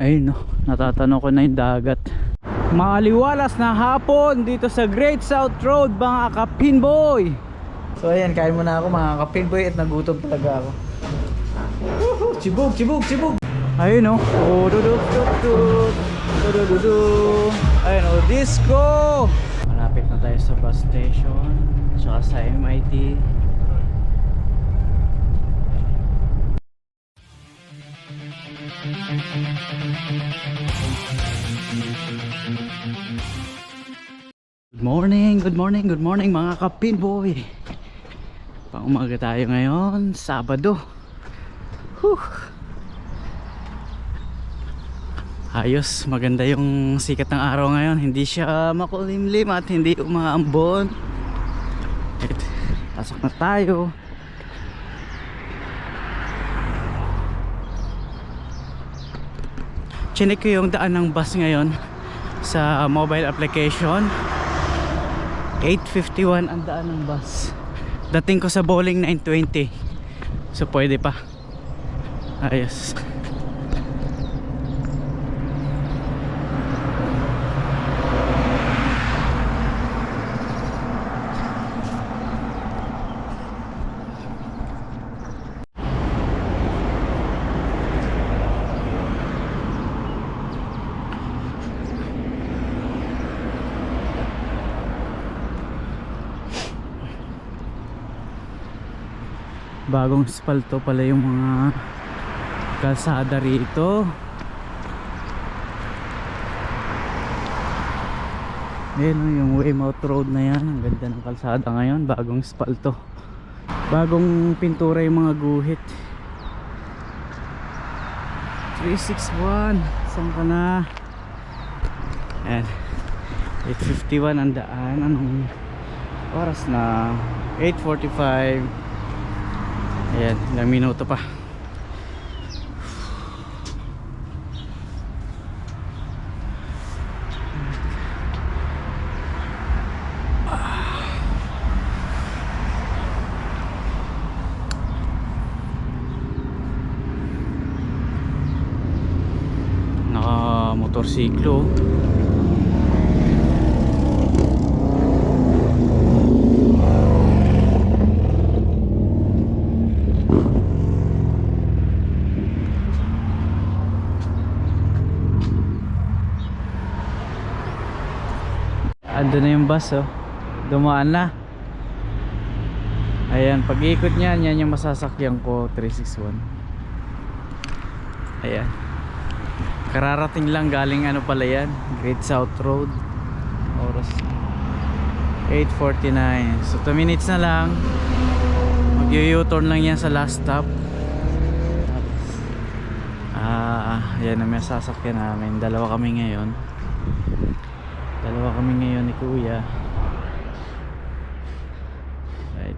Ayun no, natatanaw ko na yung dagat. Maliwalas na hapon dito sa Great South Road mga kapinboy. So ayan, kain muna ako mga kapinboy at nagutom talaga ako. Chibog, chibog, chibog! Ayun no. Oh, duduk, duduk, duduk, duduk. Ayun oh, disco! Malapit na tayo sa bus station. Tsaka sa MIT. Good morning, good morning, good morning mga kapinboy Pang umaga tayo ngayon, Sabado Whew. Ayos, maganda yung sikat ng araw ngayon Hindi siya makulimlim at hindi umaambon. Pasok na tayo Chinek ko yung daan ng bus ngayon sa mobile application. 851 ang daan ng bus. Dating ko sa bowling 920 so pwede pa. Ayos bagong spalto pala yung mga kalsada rito. Ayan o, yung Weymouth Road na yan. Ang ganda ng kalsada ngayon. Bagong spalto. Bagong pintura yung mga guhit. 361 saan ka na? Ayan. 851 ang daan. Anong oras na? 845 Ayan, ilang minuto pa. Naka motorsiklo. Ando na yung bus oh. Dumaan na. Ayan, pag ikot niyan, yan yung masasakyan ko 361. Ayan. Kararating lang galing ano pala yan, Great South Road. Oras 8:49. So 2 minutes na lang. Mag-u-turn lang yan sa last stop. Ah, yan ang may sasakyan namin. Dalawa kami ngayon. Kami ngayon ni Kuya. Right.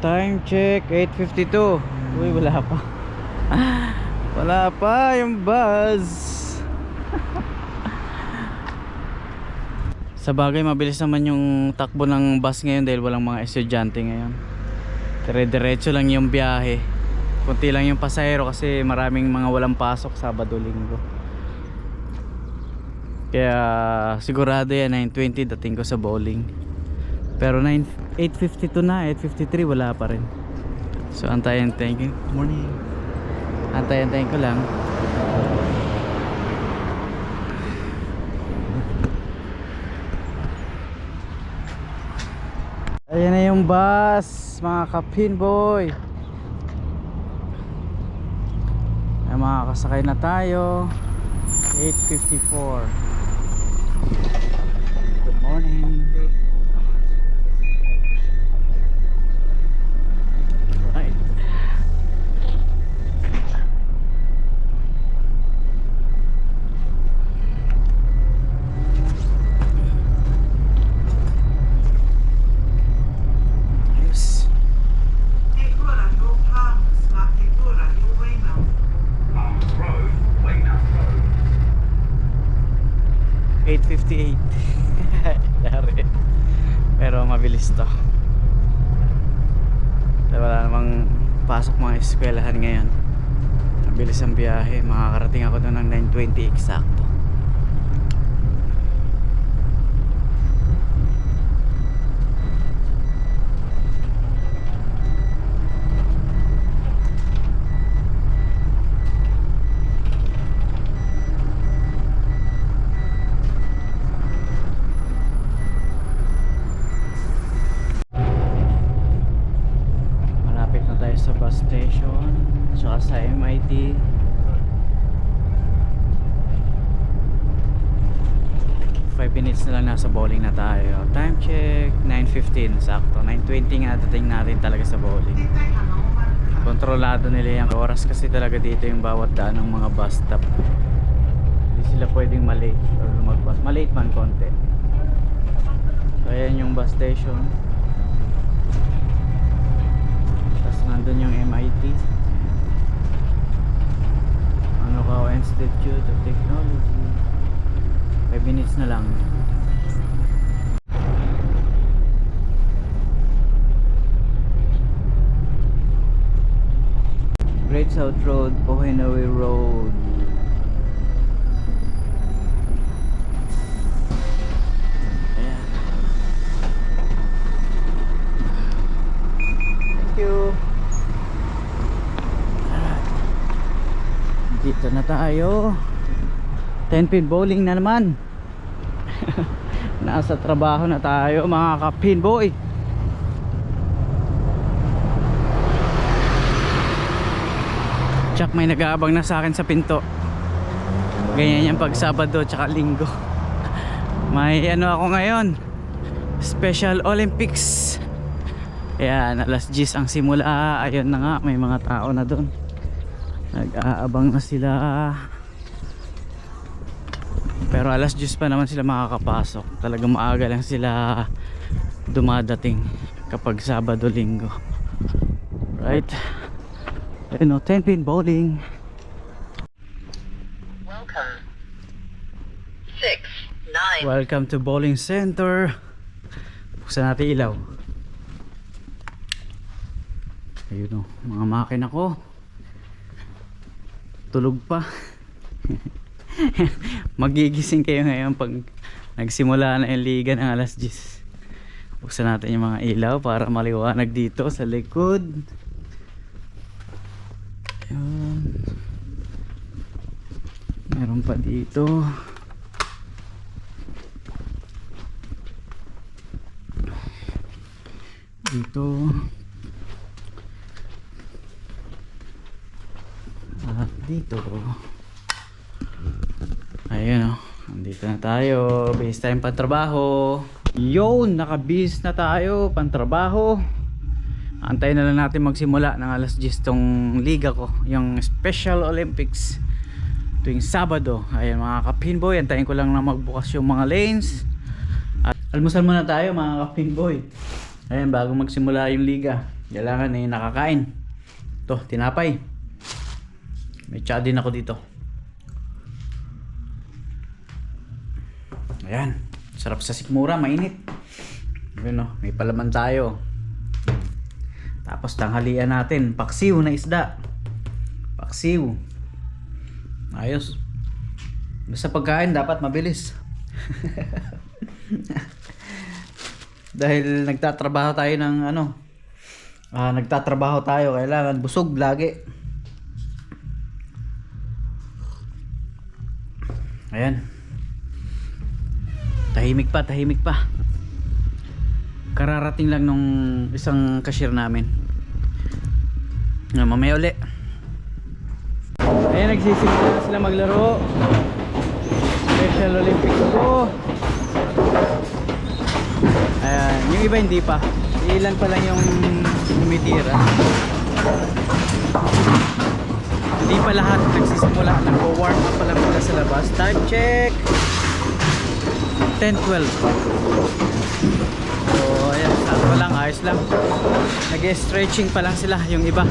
Time check 8:52. Uy, wala pa. wala pa yung buzz. Sa bagay mabilis naman yung takbo ng bus ngayon dahil walang mga estudyante ngayon. Dire-diretso lang yung biyahe. Kunti lang yung pasahero kasi maraming mga walang pasok Sabado Linggo. Kaya sigurado yan 9.20 dating ko sa bowling. Pero 9 8.52 na, 8.53 wala pa rin. So antayin tayo. Good morning. Antayin tayo ko lang. Ayan na yung bus, mga kapinboy. Ay mga kasakay na tayo. 8.54. Good morning. Right. Ayos. Tegura no Palms, La Tegura no Weymouth. Palms Road, Weymouth Road. 8.58 Pero mabilis to. Dahil wala namang pasok mga eskwelahan ngayon. Mabilis ang biyahe. Makakarating ako doon ng 9.20 eksakto. Malapit na tayo sa bus station. Tsaka sa MIT. Minutes na lang nasa bowling na tayo. Time check, 9.15 sakto. 9.20 nga dating natin talaga sa bowling. Kontrolado nila yung oras kasi talaga dito yung bawat daan ng mga bus stop. Hindi sila pwedeng malate or lumagpas. Malate man konti. So ayan yung bus station. Tapos nandun yung MIT. Ano ka Institute of Technology. 5 minutes na lang. Great South Road, Pohinawi Road. Ayan. Thank you. Dito na tayo. 10 pin bowling na naman. Nasa trabaho na tayo mga ka-pin boy. Tsak may nag-aabang na sa akin sa pinto. Ganyan yan pag Sabado tsaka Linggo. May ano ako ngayon. Special Olympics. Ayan, alas 10 ang simula. Ayun na nga, may mga tao na doon. Nag-aabang na sila. Pero alas 10 pa naman sila makakapasok. Talagang maaga lang sila dumadating kapag Sabado, Linggo. Right? Ayun o, 10 pin bowling. Welcome. Six, nine. Welcome to bowling center. Buksan natin ilaw. Ayun o, mga makina ko. Tulog pa. Magigising kayo ngayon pag nagsimula na yung liga ng alas 10. Buksan natin yung mga ilaw para maliwanag dito sa likod. Ayun. Meron pa dito. dito. At dito. Ayun o andito na tayo. Base time pantrabaho yun nakabis na tayo. Pantrabaho antayin na lang natin magsimula ng alas 10 tong liga ko yung special olympics tuwing sabado ayan mga kapinboy antayin ko lang na magbukas yung mga lanes at almusal muna tayo mga kapinboy Ayan, bago magsimula yung liga, kailangan eh nakakain. To, tinapay. May tsa din ako dito. Ayan, sarap sa sikmura, mainit. Ayun oh, may palaman tayo. Tapos tanghalian natin, paksiw na isda. Paksiw. Ayos. Basta pagkain dapat mabilis. dahil nagtatrabaho tayo ng ano ah, nagtatrabaho tayo kailangan busog lagi ayan tahimik pa tahimik pa kararating lang nung isang cashier namin ah, mamaya uli ayan nagsisimula na sila maglaro Special Olympics ko Ayan, yung iba hindi pa. Ilan pa lang yung tumitira. Hindi pa lahat nagsisimula. Nag-warm up pa lang sa labas. Time check! 10-12. Sakto lang. Ayos lang. Nag-stretching pa lang sila yung iba.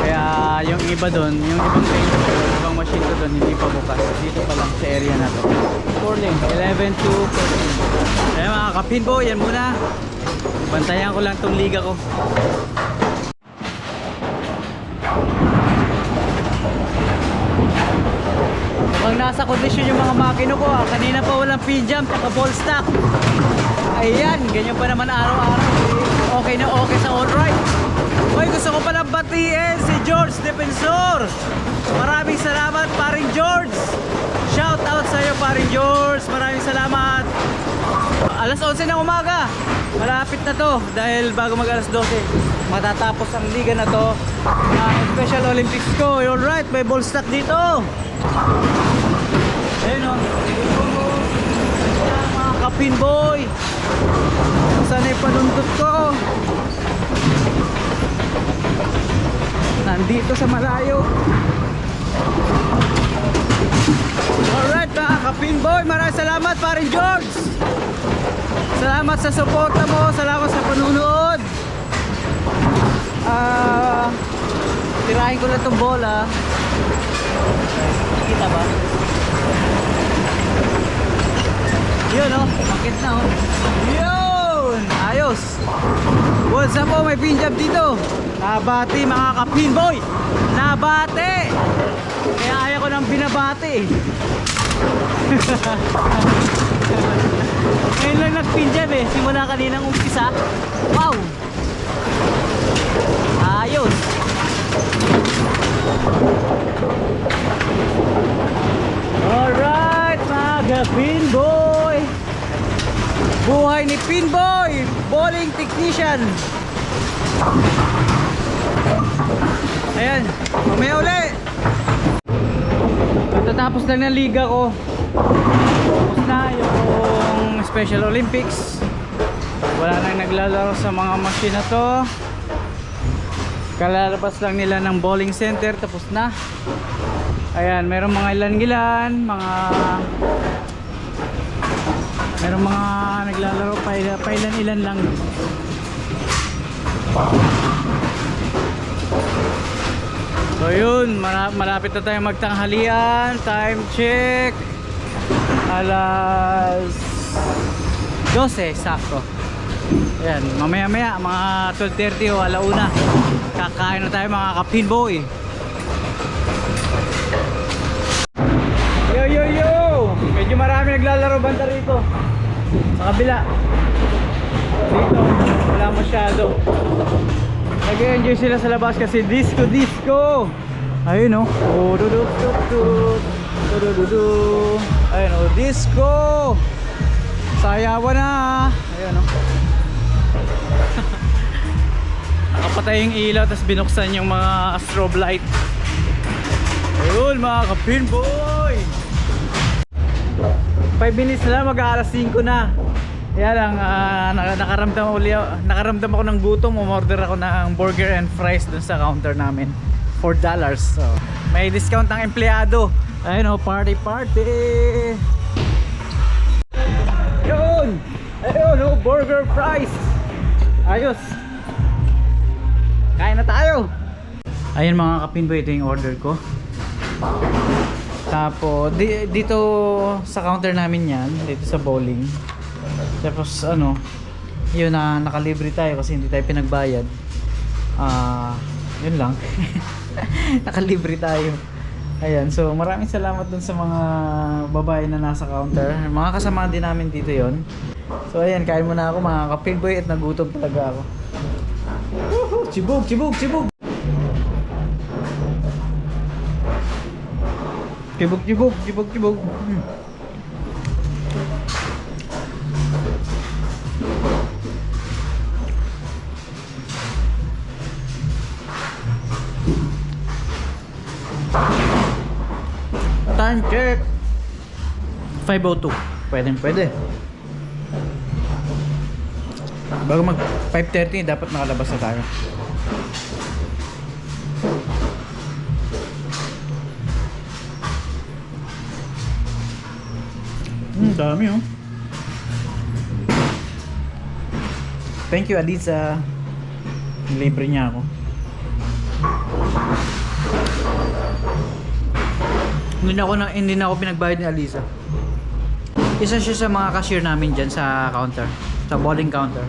Kaya yung iba doon, yung ibang trainer, yung ibang machine doon hindi pa bukas. Dito pa lang sa area na to. Morning, 11 to 14. Ayan mga kapinboy, yan muna. Bantayan ko lang tong liga ko. Mukhang nasa kondisyon yung mga makino ko ah. Kanina pa walang pinjam tsaka ball stock. Ayan, ganyan pa naman araw-araw. Okay na okay sa all right. Hoy, gusto ko pala batiin si George Defensor. Maraming salamat, paring George. Shout out sa iyo, paring George. Maraming salamat. Alas 11 ng umaga. Malapit na to dahil bago mag alas 12 matatapos ang liga na to ng Special Olympics ko. Alright, may ball stock dito. Ayun o. Mga kapin boy. Saan yung panundot ko? Nandito sa malayo. Alright mga kapin boy. Maraming salamat parin George. Salamat sa suporta mo. Salamat sa panunood. Ah, tirahin ko lang itong bola. Kita ba? Yun oh, bakit na oh. Yun! Ayos! What's up po, may pinjab dito. Nabati mga kapinboy! Nabati! Kaya ayaw ko nang binabati eh. Ngayon lang nagpinjab eh, simula kaninang umpisa. Wow! Ayos! Alright mga pinboy Buhay ni Pinboy Bowling technician. Ayan Mamaya uli. Tatapos lang ng liga ko. Tapos na yung Special Olympics. Wala nang naglalaro sa mga machine na to. Kalalabas lang nila ng bowling center Tapos na. Ayan, meron mga ilan-ilan, mga Meron mga naglalaro pa, ilan-ilan lang. So yun, malapit na tayo magtanghalian. Time check. Alas 12, sakto. Ayan, mamaya-maya, mga 12.30 o alauna. Kakain na tayo mga kapinboy. Yo yo yo! Medyo marami naglalaro banda rito. Sa kabila. Dito, wala masyado. Nag-enjoy sila sa labas kasi disco disco. Ayun oh. Oh. Ayun oh, disco. Sayawan na. Ayun oh. Nakapatay yung ilaw tapos binuksan yung mga strobe light. Ayun mga ka-pinboy! 5 minutes na lang, mag-aalas 5 na. Kaya lang, ah, naka- nakaramdam, uli, nakaramdam ako ng gutom. Umorder ako ng burger and fries dun sa counter namin. 4 dollars. So, may discount ang empleyado. Ayun oh, party party! Yun! Ayun oh, burger fries! Ayos! Kain na tayo! Ayun mga kapinboy, ito yung order ko. Tapos di, dito sa counter namin 'yan, dito sa bowling. Tapos ano, yun na nakalibre tayo kasi hindi tayo pinagbayad. Ah, yun lang. nakalibre tayo. Ayan, so maraming salamat dun sa mga babae na nasa counter. Mga kasama din namin dito yon. So ayan, kain muna ako mga kapilboy at nagutom talaga ako. Woohoo! Chibog, chibog, chibog! Chibog, chibog, chibog, chibog. Hmm. Time check. 5.02. Pwede, pwede. Bago mag 5.30, dapat nakalabas na tayo. Hmm, dami oh. Thank you Alisa. Libre niya ako. Hindi na ako, na, hindi na ako pinagbayad ni Alisa. Isa siya sa mga cashier namin dyan sa counter. Sa bowling counter.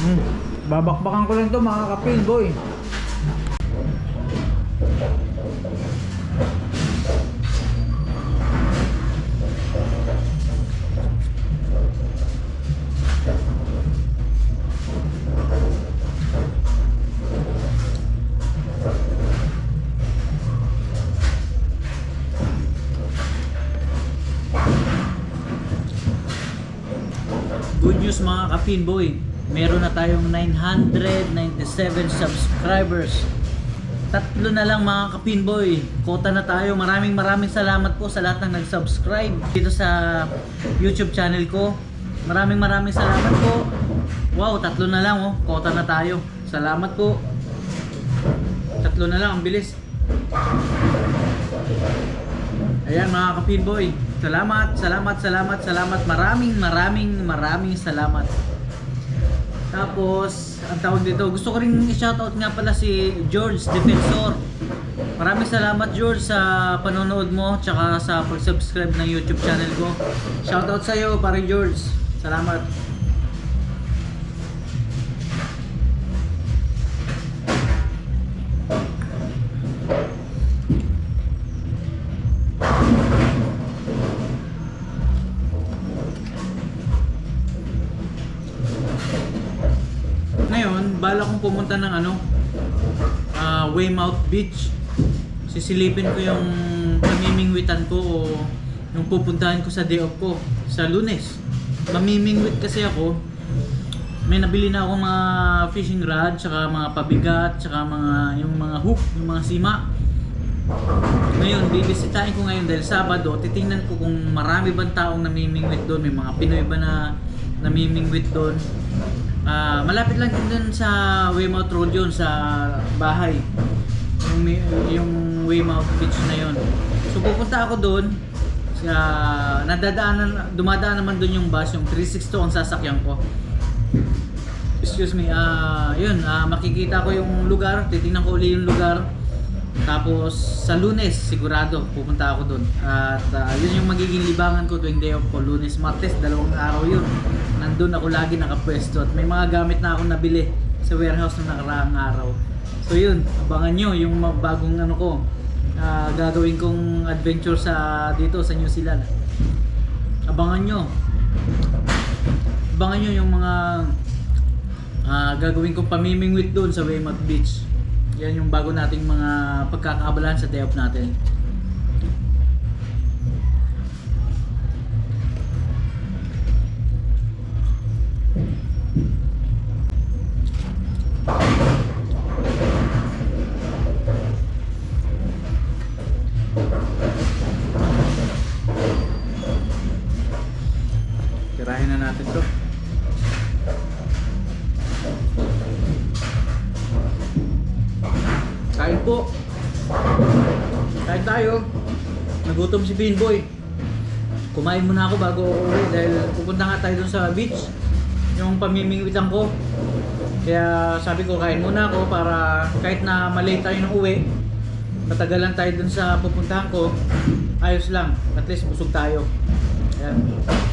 Hmm. Babakbakan ko lang to mga kapin, boy. Good news mga kapin boy. Meron na tayong 997 subscribers. Tatlo na lang mga kapin boy. Kota na tayo. Maraming maraming salamat po sa lahat ng nag-subscribe dito sa YouTube channel ko. Maraming maraming salamat po. Wow, tatlo na lang oh. Kota na tayo. Salamat po. Tatlo na lang, ang bilis. Ayan mga kapin boy. Salamat, salamat, salamat, salamat. Maraming, maraming, maraming salamat. Tapos, ang tawag dito, gusto ko rin i-shoutout nga pala si George Defensor. Maraming salamat George sa panonood mo tsaka sa pag-subscribe ng YouTube channel ko. Shoutout sa iyo, pare George. Salamat. Pumunta ng ano, ah, Weymouth Beach. Sisilipin ko yung pamimingwitan ko o yung pupuntahan ko sa day off ko sa lunes. Mamimingwit kasi ako. May nabili na ako mga fishing rod, tsaka mga pabigat, tsaka mga yung mga hook, yung mga sima. Ngayon, bibisitahin ko ngayon dahil Sabado, titingnan ko kung marami bang taong namimingwit doon, may mga Pinoy ba na namimingwit doon. Ah, malapit lang din dun sa Weymouth Road yun, sa bahay. Yung, yung Weymouth Beach na yun. So pupunta ako doon. Sa, nadadaanan, dumadaan naman doon yung bus, yung 362 ang sasakyan ko. Excuse me, ah, yun, ah, makikita ko yung lugar, titingnan ko uli yung lugar. Tapos sa lunes, sigurado pupunta ako doon. At ah, yun yung magiging libangan ko tuwing day off ko. Lunes, Martes, dalawang araw yun. Nandun ako lagi nakapwesto at may mga gamit na akong nabili sa warehouse na nakaraang araw. So yun, abangan nyo yung bagong ano ko. ah, gagawin kong adventure sa dito sa New Zealand. Abangan nyo. Abangan nyo yung mga ah, gagawin kong pamimingwit doon sa Weymouth Beach. Yan yung bago nating mga pagkakaabalahan sa day off natin. Tirahin Nagutom si Pinboy. Kumain muna ako bago uuwi dahil pupunta nga tayo dun sa beach. Yung pamimingwitan ko. Kaya sabi ko kain muna ako para kahit na malate tayo ng uwi, matagalan tayo dun sa pupuntahan ko, ayos lang. At least busog tayo. Ayan.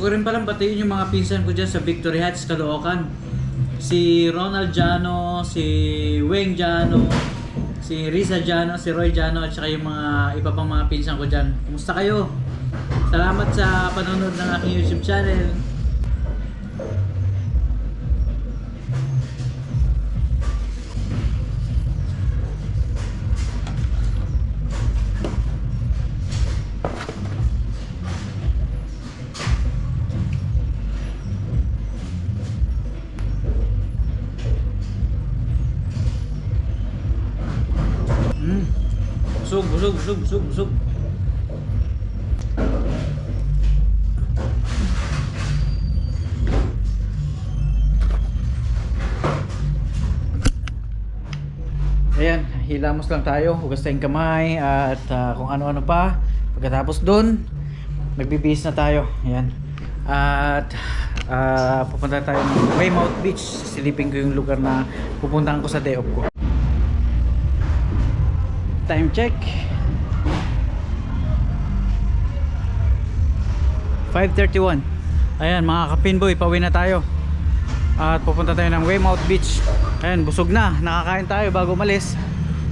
Gusto ko rin palang batiin yung mga pinsan ko dyan sa Victory Heights, Caloocan. Si Ronald Jano, si Weng Jano, si Risa Jano, si Roy Jano, at saka yung mga iba pang mga pinsan ko dyan. Kumusta kayo? Salamat sa panonood ng aking YouTube channel. Busog, busog. Ayan, hilamos lang tayo, hugas tayong kamay at ah, kung ano-ano pa. Pagkatapos dun, magbibihis na tayo. Ayan. At ah, pupunta tayo ng Weymouth Beach. Silipin ko yung lugar na pupuntahan ko sa day off ko. Time check. 5.31 Ayan mga kapinboy, pauwi na tayo. At pupunta tayo ng Weymouth Beach. Ayan, busog na, nakakain tayo bago umalis.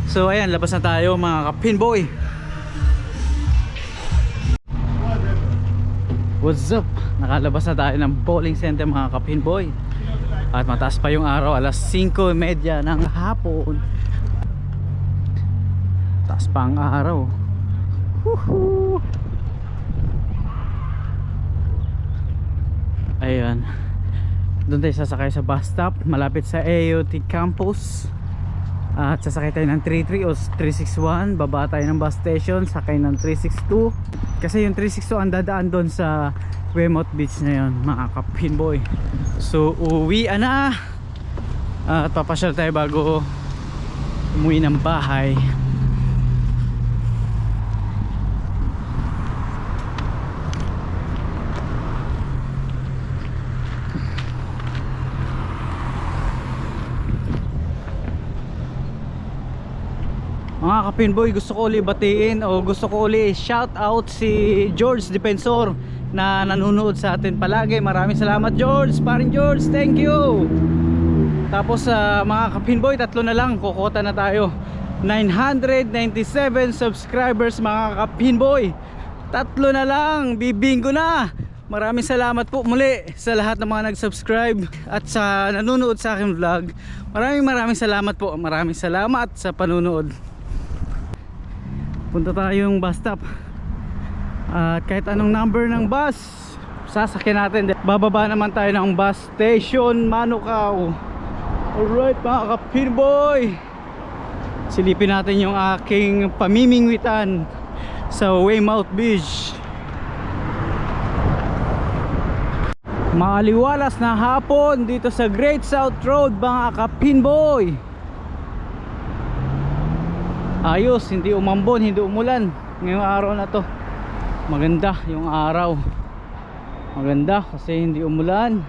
So ayan, labas na tayo mga kapinboy What's up? Nakalabas na tayo ng bowling center mga kapinboy At mataas pa yung araw, alas 5.30 ng hapon. Taas pa ang araw. Woohoo! Ayan. Doon tayo sasakay sa bus stop malapit sa AOT campus. At sasakay tayo ng 33 o 361, baba tayo ng bus station, sakay ng 362. Kasi yung 362 ang dadaan doon sa Weymouth Beach na yun, mga kapinboy. So, uwi na. At papasyal tayo bago umuwi ng bahay. Mga kapinboy, gusto ko uli batiin o gusto ko uli shout out si George Defensor na nanonood sa atin palagi. Maraming salamat George, parin George, thank you. Tapos sa mga kapinboy, tatlo na lang, kukota na tayo. 997 subscribers mga kapinboy. Tatlo na lang, bibinggo na. Maraming salamat po muli sa lahat ng mga nag-subscribe at sa nanonood sa aking vlog. Maraming maraming salamat po. Maraming salamat sa panunood punta tayo yung bus stop. At kahit anong number ng bus sasakyan natin. Bababa naman tayo ng bus station Manukau alright mga kapinboy silipin natin yung aking pamimingwitan sa Weymouth Beach. Maaliwalas na hapon dito sa Great South Road mga kapinboy ayos hindi umambon hindi umulan. Ngayong araw na to. Maganda yung araw. Maganda kasi hindi umulan.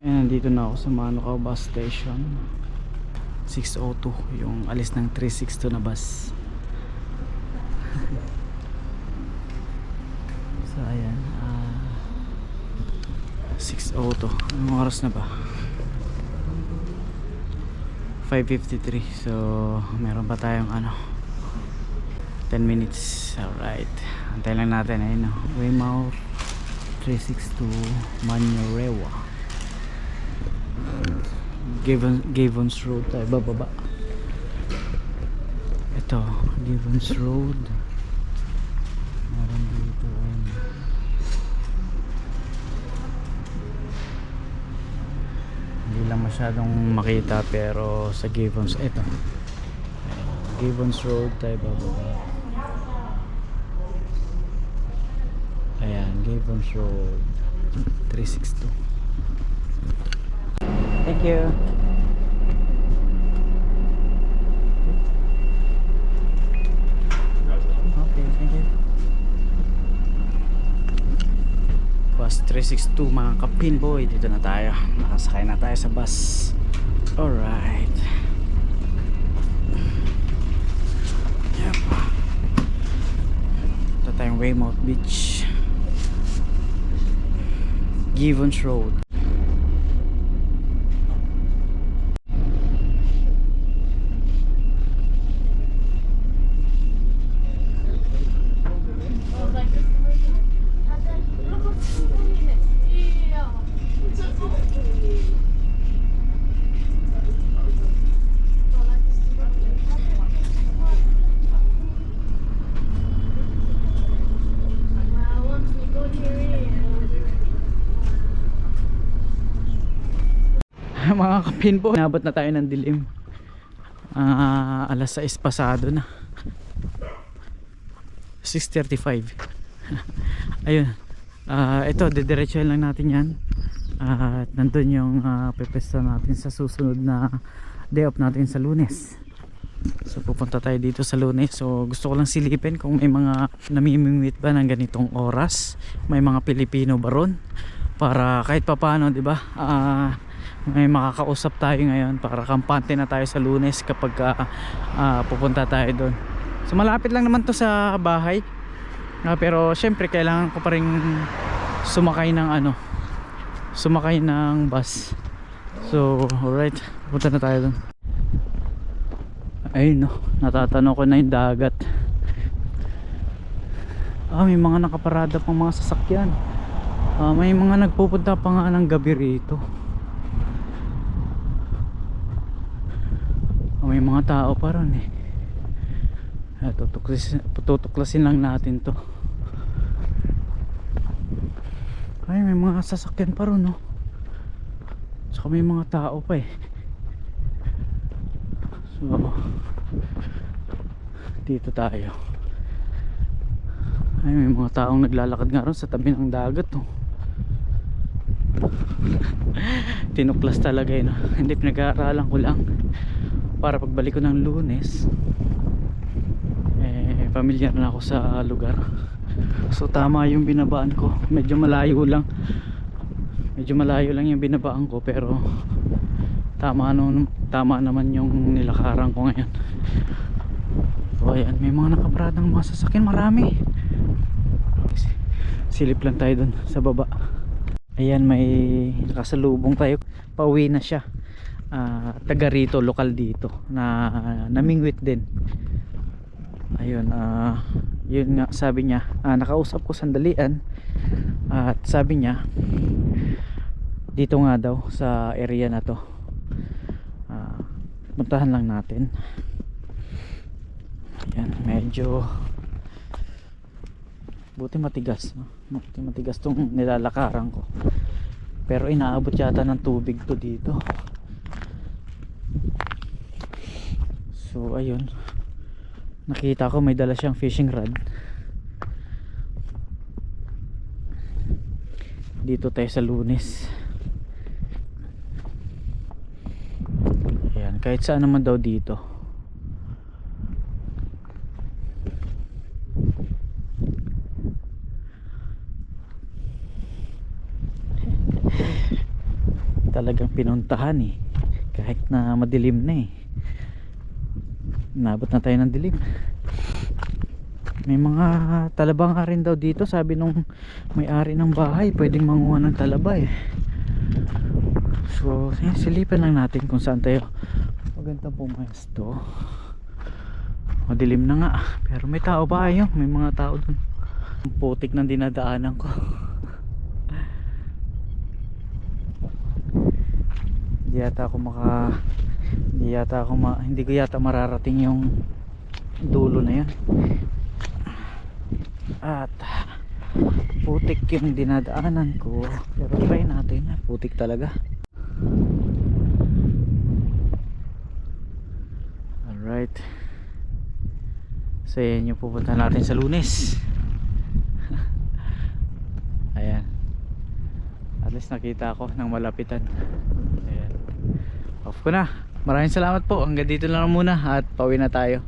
Ayan, nandito na ako sa Manukau bus station. 602 yung alis ng 362 na bus. So ayan ah, 602 anong oras na ba 5.53 so meron pa tayong ano 10 minutes. Alright. Antay lang natin ayun no. Weymouth 362 Manurewa Gavon, Gavons Road tayo bababa. Ito Gavons Road masyadong makita pero sa Gavons eto. Gavons Road tayo bababa. Ayan Gavons Road 362 thank you. Okay thank you bus 362 mga kapinboy dito na tayo. Nakasakay na tayo sa bus. Alright. Yep. Ito tayong Weymouth Beach. Givens Road Kapin po, nabot na tayo ng dilim. Ah, alas 6 pasado na. 6.35 Ayun. Ah, ito, didiretsuhan lang natin yan. At nandun yung uh, pepesta natin sa susunod na day off natin sa lunes. So pupunta tayo dito sa lunes. So gusto ko lang silipin kung may mga namimingwit ba ng ganitong oras. May mga Pilipino ba ron? Para kahit papano, di ba? Ah, may makakausap tayo ngayon para kampante na tayo sa lunes kapag ah, ah, pupunta tayo doon. So malapit lang naman to sa bahay. Ah, pero syempre kailangan ko pa rin sumakay ng ano sumakay ng bus. So, alright. Punta na tayo doon. Ayun no, natatanaw ko na yung dagat. Ah, may mga nakaparada pang mga sasakyan. Ah, may mga nagpupunta pa nga ng gabi rito. May mga tao pa ron eh. Tutuklasin, tutuklasin lang natin to. Ay, may mga sasakyan pa ron, no? Tsaka may mga tao pa eh. So, dito tayo. Ay, may mga taong naglalakad nga ron sa tabi ng dagat, oh. Tinuklas talaga yun, no? Hindi, pinag-aaralan ko lang. Para pagbalik ko ng lunes, eh, familiar na ako sa lugar. So tama yung binabaan ko. Medyo malayo lang. Medyo malayo lang yung binabaan ko pero tama no, tama naman yung nilakaran ko ngayon. So ayan, may mga nakapradang mga sasakyan, marami. Silip lang tayo dun sa baba. Ayan, may nakasalubong tayo. Pauwi na siya. Ah, taga rito, lokal dito na namingwit din. Ayun, ah yun nga sabi niya ah, nakausap ko sandalian at sabi niya dito nga daw sa area na to ah, puntahan lang natin yan medyo buti matigas no? buti matigas tong nilalakaran ko pero inaabot yata ng tubig to dito so ayun. Nakita ko may dala siyang fishing rod. Dito tayo sa lunes. Ayan kahit saan naman daw dito. Talagang pinuntahan eh. Kahit na madilim na eh Nabot na tayo ng dilim. May mga talaba nga rin daw dito. Sabi nung may-ari ng bahay, pwedeng manguha ng talaba eh. So, silipan lang natin kung saan tayo maganda pumesto. Madilim na nga. Pero may tao ba ayun? May mga tao dun. Ang putik ng dinadaanan ko. Hindi yata ako maka hindi yata ako ma hindi ko yata mararating yung dulo na yun. At putik yung dinadaanan ko. Pero try natin. Putik talaga. Alright. So yan yung pupunta natin sa lunes. Ayan. At least nakita ako ng malapitan. Ayan. Off ko na Maraming salamat po. Hanggang dito lang muna at pauwi na tayo.